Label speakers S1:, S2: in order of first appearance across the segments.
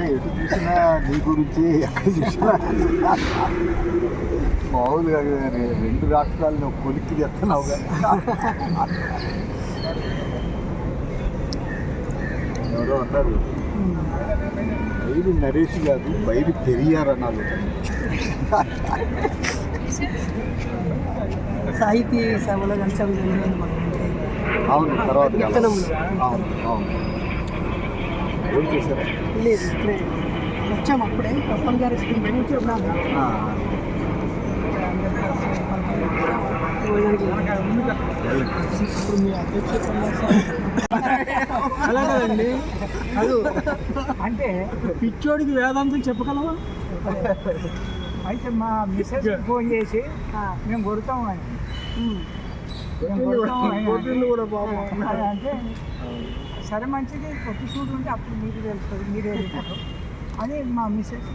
S1: ఇంకా ఎటు చూసినా నీ గురించి ఎక్కడ చూసినా. మామూలుగా రెండు రాష్ట్రాలను ఒక కొలిక్కి తెస్తున్నావు ఎవరో అన్నారు. బయలు నరేష్ కాదు బయలు పెరియార్ అన్నారు.
S2: సాహితీ సభలో కలిసాం
S1: అవును తర్వాత. అవును అవును.
S2: లేదు వచ్చాము అప్పుడే. కప్పన్ గారి స్కూల్ నుంచి ఉన్నాము
S1: ఆ,
S2: భోజనానికి ఇప్పుడు మీ అధ్యక్ష అలా కదండి. అది అంటే పిచ్చోడికి వేదాంతం చెప్పగలవా?
S3: అయితే మా మిస్సెస్ ఫోన్ చేసి మేము కొడతాం. అంటే- అంటే సరే మంచిది. కొత్త చూడు ఉంటే అప్పుడు మీకు తెలుస్తుంది మీరే చెప్తారు అని మా మిస్సెస్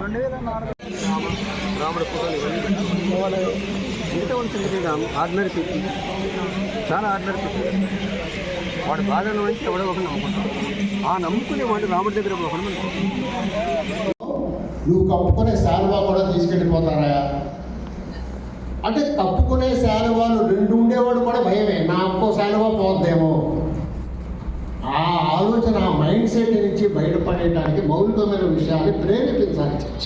S2: రెండు వేల నాలుగు
S1: రాముడి ఫోటోలు ఇవన్నీ ఆర్డినరీ పీపుల్ చాలా ఆర్డినరీ పీపుల్ వాడు బాధను నుంచి ఎవడో ఒకటి నమ్ముకుంటాడు. ఆ నమ్ముకునే వాడు రాముడి దగ్గర ఒకడు
S4: నువ్వు కప్పుకునే శాలువా కూడా తీసుకెళ్ళిపోతారా అంటే కప్పుకునే శాలువాలు రెండు ఉండేవాడు కూడా భయమే. నా ఒక్కో శాలువా పోద్దేమో. ఆ ఆలోచన ఆ మైండ్ సెట్ నుంచి బయటపడేయడానికి మౌలికమైన విషయాన్ని ప్రేరేపించాలి చర్చ.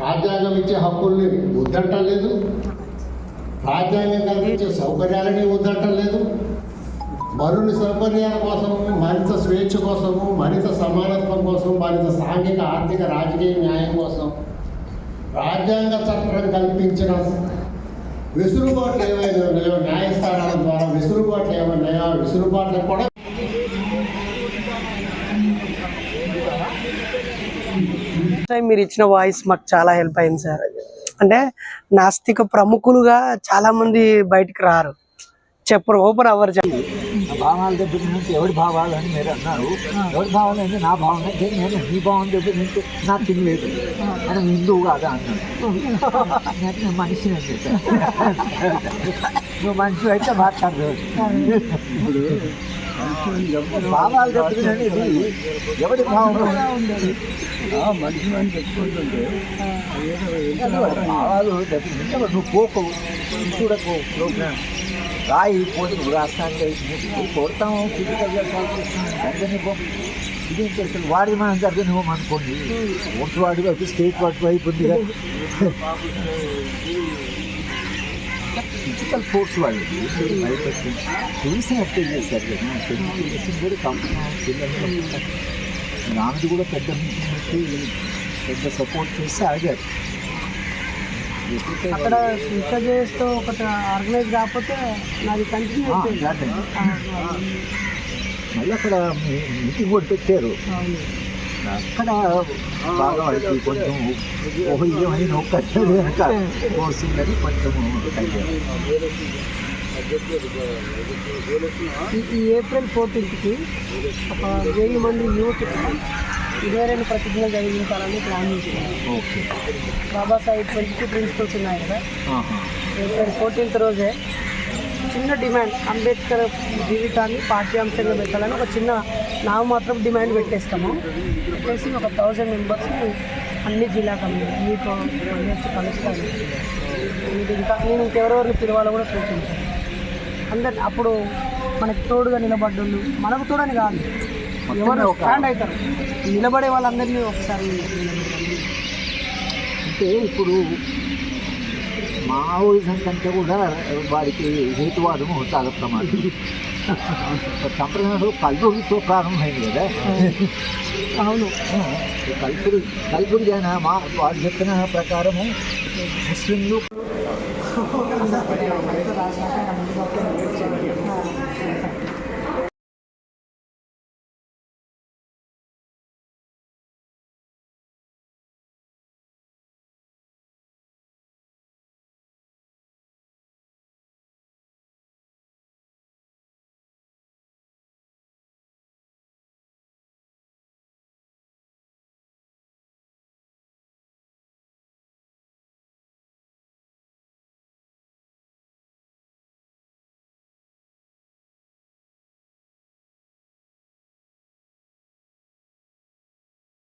S4: రాజ్యాంగం ఇచ్చే హక్కుల్ని వద్దంటలేదు రాజ్యాంగం కల్పించే సౌకర్యాలని వద్దంటలేదు మరుని సౌకర్యాల కోసము మరింత స్వేచ్ఛ కోసము మరింత సమానత్వం కోసం మరింత సాంఘిక ఆర్థిక రాజకీయ న్యాయం కోసం రాజ్యాంగ చట్టం కల్పించిన వెసులుబాట్లు ఏవైనా ఉన్నాయో న్యాయస్థానాల ద్వారా వెసులుబాట్లు ఏమన్నాయో ఆ వెసులుబాట్లు కూడా
S2: మీరు ఇచ్చిన వాయిస్ మాకు చాలా హెల్ప్ అయింది సార్. అంటే నాస్తిక ప్రముఖులుగా చాలా మంది బయటికి రారు. చెప్పరు ఓపెన్ అవ్వరు
S3: చెప్పండి భావాలు దెబ్బతిన్నట్టు ఎవరి భావాలు అని మీరు అన్నారు. ఎవరి భావాలు అంటే నా భావన అంటే నేను నీ భావం దెబ్బతింటే నాకు తినలేదు అని హిందువు కాదా అన్నాడు నేను మనిషిని అని చెప్పాను నువ్వు మనిషి అయితే మాట్లాడదు. భావాలు దెబ్బతినండి ఇది ఎవరి భావం
S1: మనిషి అని చెప్పుకుంటుంటే
S3: భావాలు దెబ్బతింటే నువ్వు పోకు. చూడకు ప్రోగ్రామ్. రాయి పోటీ నువ్వు రాస్తాను కొడతాము ఫిజికల్గా కాల్ చేస్తాము జరగనివ్వం ఇదేం చేస్తాను వాడి మనం జరగనివ్వం అనుకోండి. ఓట్స్ వాడి వైపు స్టేట్ వాడి వైపు ఫిజికల్ ఫోర్స్ వాళ్ళు భయపెట్టి తెలిసిన అప్లై చేశారు కదా? టెక్నికల్ కూడా కంపెనీ పిల్లలు ఆమెది కూడా పెద్ద పెద్ద సపోర్ట్ చేస్తే ఆగారు.
S2: అక్కడ స్విచ్ చేస్తూ ఒకటి ఆర్గనైజ్ కాకపోతే నాది కంటిన్యూ అయిపోయింది.
S3: మళ్ళీ అక్కడ మీటింగ్ కూడా పెట్టారు. అక్కడ బాగా వాళ్ళకి కొంచెం ఒక ఏమైనా ఒక్కటే కనుక కోర్సిందని కొంచెం
S2: ఈ ఏప్రిల్ ఫోర్టీన్త్కి ఒక వెయ్యి మంది యూత్ ఇరవై రెండు ప్రతిజ్ఞలు జరిగించాలని ప్లాన్ చేస్తున్నాను
S3: ఓకే.
S2: బాబాసాహెబ్ ట్వంటీ ప్రిన్సిపల్స్ ఉన్నాయి కదా. ఏప్రిల్ ఫోర్టీన్త్ రోజే చిన్న డిమాండ్ అంబేద్కర్ జీవితాన్ని పాఠ్యాంశంగా పెట్టాలని ఒక చిన్న నామమాత్రం డిమాండ్ పెట్టేస్తాము. పెట్టేసి ఒక థౌజండ్ మెంబర్స్ని అన్ని జిల్లా కమిటీ మీతో వచ్చి కలుస్తాను మీకు ఇంకా నేను ఇంకెవరెవరిని పిలవాలో కూడా సూచించాను అందరు అప్పుడు మనకి తోడుగా నిలబడ్డోళ్ళు మనకు తోడని కాదు. ఎవరు
S3: ఒక-
S2: స్టాండ్ అవుతారు? నిలబడే వాళ్ళందరినీ ఒకసారి.
S3: అంటే ఇప్పుడు మావోయిజం కంటే కూడా వాడికి హేతువాదము చాలా ప్రమాదం. సంప్రదాయంలో కల్బురితో ప్రారంభమైంది కదా.
S2: అవును.
S3: ఈ కల్బురి కల్బురి అయిన మా వాళ్ళు చెప్పిన ప్రకారము ముస్లింలు